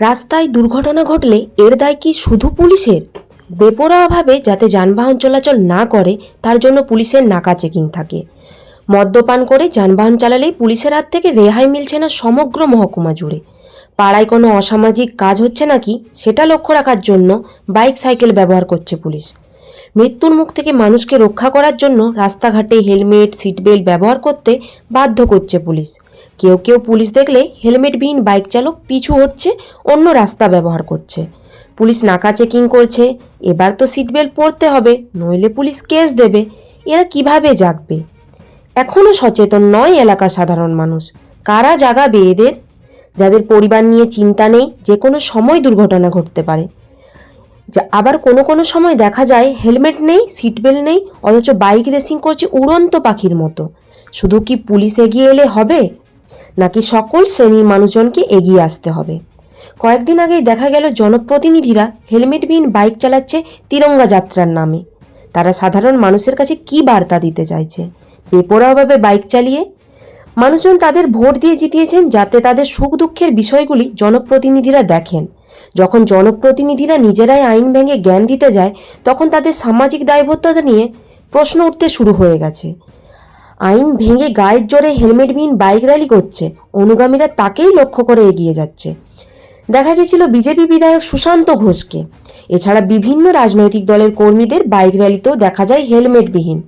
রাস্তায় দুর্ঘটনা ঘটলে এর দায় কি শুধু পুলিশের? বেপরোয়াভাবে যাতে যানবাহন চলাচল না করে, তার জন্য পুলিশের নাকা চেকিং থাকে। মদ্যপান করে যানবাহন চালালেই পুলিশের হাত থেকে রেহাই মিলছে না সমগ্র মহকুমা জুড়ে। পাড়ায় কোনো অসামাজিক কাজ হচ্ছে নাকি, সেটা লক্ষ্য রাখার জন্য বাইক সাইকেল ব্যবহার করছে পুলিশ। মৃত্যুর মুখ থেকে মানুষকে রক্ষা করার জন্য রাস্তাঘাটে হেলমেট, সিটবেল্ট ব্যবহার করতে বাধ্য করছে পুলিশ। কেউ কেউ পুলিশ দেখলে হেলমেটবিহীন বাইক চালক পিছু হচ্ছে অন্য রাস্তা ব্যবহার করছে। পুলিশ নাকা চেকিং করছে, এবার তো সিটবেল্ট পরতে হবে, নইলে পুলিশ কেস দেবে। এরা কীভাবে জাগবে? এখনও সচেতন নয় এলাকার সাধারণ মানুষ। কারা জাগাবে এদের? যাদের পরিবার নিয়ে চিন্তা নেই যে কোনো সময় দুর্ঘটনা ঘটতে পারে। যা আবার কোনো কোনো সময় দেখা যায় হেলমেট নেই সিটবেল্ট নেই, অথচ বাইক রেসিং করছে উড়ন্ত পাখির মতো। শুধু কি পুলিশ এগিয়ে এলে হবে? নাকি সকল শ্রেণির মানুষজনকে এগিয়ে আসতে হবে? কয়েকদিন আগেই দেখা গেল জনপ্রতিনিধিরা হেলমেটবিহীন বাইক চালাচ্ছে তিরঙ্গা যাত্রার নামে। তারা সাধারণ মানুষের কাছে কি বার্তা দিতে চাইছে? বেপরোয়াভাবে বাইক চালিয়ে? মানুষজন তাদের ভোট দিয়ে জিতিয়েছেন যাতে তাদের সুখ দুঃখের বিষয়গুলি জনপ্রতিনিধিরা দেখেন। যখন জনপ্রতিনিধিরা নিজেরাই আইন ভেঙে জ্ঞান দিতে যায়, তখন তাদের সামাজিক দায়বদ্ধতা নিয়ে প্রশ্ন উঠতে শুরু হয়ে গেছে। আইন ভেঙে গায়ের জোরে হেলমেটবিহীন বাইক র্যালি করছে, অনুগামীরা তাকেই লক্ষ্য করে এগিয়ে যাচ্ছে। দেখা গেছিল বিজেপি বিধায়ক সুশান্ত ঘোষকে। এছাড়া বিভিন্ন রাজনৈতিক দলের কর্মীদের বাইক র্যালিতেও দেখা যায় হেলমেটবিহীন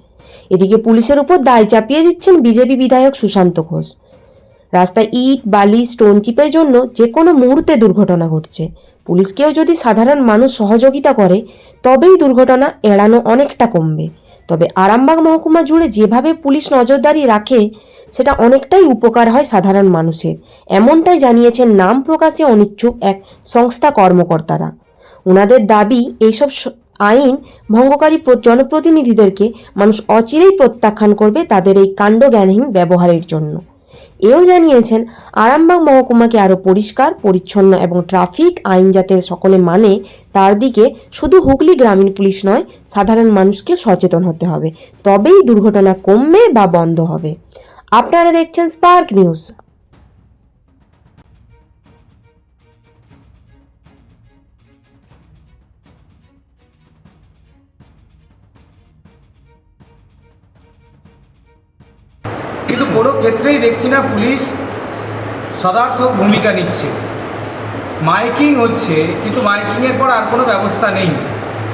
এদিকে পুলিশের উপর দায় চাপিয়ে দিচ্ছেন বিজেপি বিধায়ক সুশান্ত ঘোষ। রাস্তায় ইট, বালি, স্টোন চিপের জন্য যে কোনো মুহূর্তে দুর্ঘটনা ঘটছে। পুলিশকেও যদি সাধারণ মানুষ সহযোগিতা করে, তবেই দুর্ঘটনা এড়ানো অনেকটা কমবে। তবে আরামবাগ মহকুমা জুড়ে যেভাবে পুলিশ নজরদারি রাখে, সেটা অনেকটাই উপকার হয় সাধারণ মানুষের। এমনটাই জানিয়েছেন নাম প্রকাশে অনিচ্ছুক এক সংস্থা কর্মকর্তারা। ওনাদের দাবি, এইসব আইন ভঙ্গকারী জনপ্রতিনিধিদেরকে মানুষ অচিরেই প্রত্যাখ্যান করবে তাদের এই কাণ্ড জ্ঞানহীন ব্যবহারের জন্য। এও জানিয়েছেন, আরামবাগ মহকুমাকে আরও পরিষ্কার, পরিচ্ছন্ন এবং ট্রাফিক আইন যাতে সকলে মানে তার দিকে শুধু হুগলি গ্রামীণ পুলিশ নয়, সাধারণ মানুষকে সচেতন হতে হবে। তবেই দুর্ঘটনা কমবে বা বন্ধ হবে। আপনারা দেখছেন স্পার্ক নিউজ। কোনো ক্ষেত্রেই দেখছি না পুলিশ সদার্থক ভূমিকা নিচ্ছে। মাইকিং হচ্ছে, কিন্তু মাইকিংয়ের পর আর কোনো ব্যবস্থা নেই।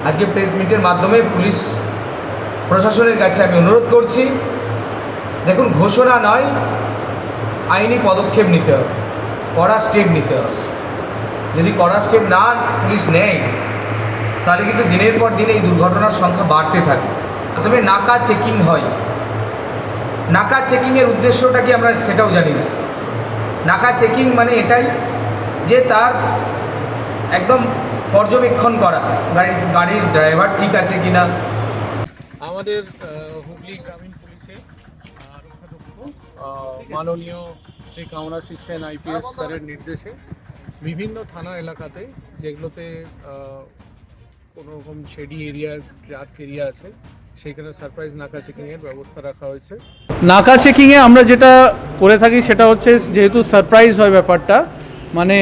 আজকে প্রেস মিটের মাধ্যমে পুলিশ প্রশাসনের কাছে আমি অনুরোধ করছি, দেখুন, ঘোষণা নয়, আইনি পদক্ষেপ নিতে হবে, কড়া স্টেপ নিতে হবে। যদি কড়া স্টেপ না পুলিশ নেয়, তাহলে কিন্তু দিনের পর দিন এই দুর্ঘটনার সংখ্যা বাড়তে থাকে তবে নাকা চেকিং হয়। নাকা চেকিংয়ের উদ্দেশ্যটা কি আমরা সেটাও জানি না। নাকা চেকিং মানে এটাই যে তার একদম পর্যবেক্ষণ করা গাড়ির গাড়ির ড্রাইভার ঠিক আছে কি না আমাদের হুগলি গ্রামীণ পুলিশে মাননীয় শ্রী কামরাশিস সেন আইপিএস স্যারের নির্দেশে বিভিন্ন থানা এলাকাতে যেগুলোতে আহ, কোনো রকম শেডি এরিয়ার ট্রাক এরিয়া আছে সেখানে সারপ্রাইজ নাকা চেকিংয়ের ব্যবস্থা রাখা হয়েছে। নাকা চেকিংয়ে আমরা যেটা করে থাকি সেটা হচ্ছে যেহেতু সারপ্রাইজ হয় ব্যাপারটা মানে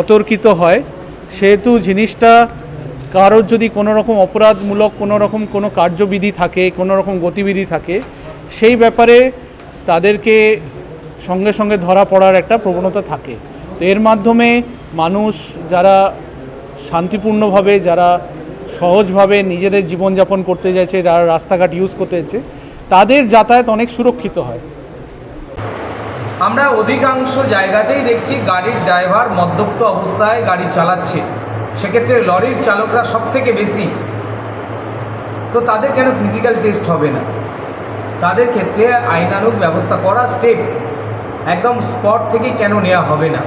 অতর্কিত হয়, সেহেতু জিনিসটা কারোর যদি কোনো রকম অপরাধমূলক কোনো রকম কোনো কার্যবিধি থাকে কোনো রকম গতিবিধি থাকে, সেই ব্যাপারে তাদেরকে সঙ্গে সঙ্গে ধরা পড়ার একটা প্রবণতা থাকে। তো এর মাধ্যমে মানুষ যারা শান্তিপূর্ণভাবে, যারা সহজভাবে নিজেদের জীবনযাপন করতে চাইছে, যারা রাস্তাঘাট ইউজ করতে চাইছে, তাদের যাতায়াত অনেক সুরক্ষিত হয়। আমরা অধিকাংশ জায়গাতেই দেখছি গাড়ির ড্রাইভার মদ্যপ্ত অবস্থায় গাড়ি চালাচ্ছে। সেক্ষেত্রে লরির চালকরা সব থেকে বেশি। তো তাদের কেন ফিজিক্যাল টেস্ট হবে না? তাদের ক্ষেত্রে আইনানুগ ব্যবস্থা করা স্টেপ একদম স্পট থেকে কেন নেওয়া হবে না?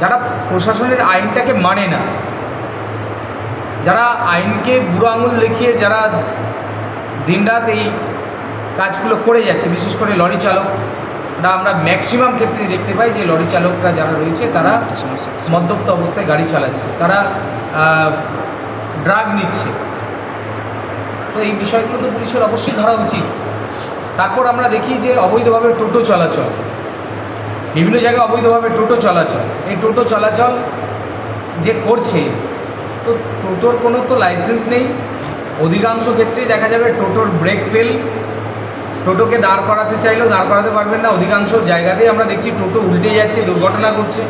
যারা প্রশাসনের আইনটাকে মানে না যারা আইনকে বুড়ো আঙুল দেখিয়ে যারা দিনরাত এই কাজগুলো করে যাচ্ছে, বিশেষ করে লরি চালকরা আমরা ম্যাক্সিমাম ক্ষেত্রে দেখতে পাই যে লরি চালকরা যারা রয়েছে, তারা মদ্যপ্ত অবস্থায় গাড়ি চালাচ্ছে, তারা ড্রাগ নিচ্ছে। তো এই বিষয়গুলো তো পুলিশের অবশ্যই ধরা উচিত। তারপর আমরা দেখি যে অবৈধভাবে টোটো চলাচল, বিভিন্ন জায়গায় অবৈধভাবে টোটো চলাচল, এই টোটো চলাচল যে করছে তো টোটোর কোনো তো লাইসেন্স নেই। অধিকাংশ ক্ষেত্রেই দেখা যাবে টোটোর ব্রেক ফেল টোটোকে দাঁড় করাতে চাইলেও দাঁড় করাতে পারবেন না। অধিকাংশ জায়গাতেই আমরা দেখছি টোটো উল্টে যাচ্ছে, দুর্ঘটনা ঘটছে।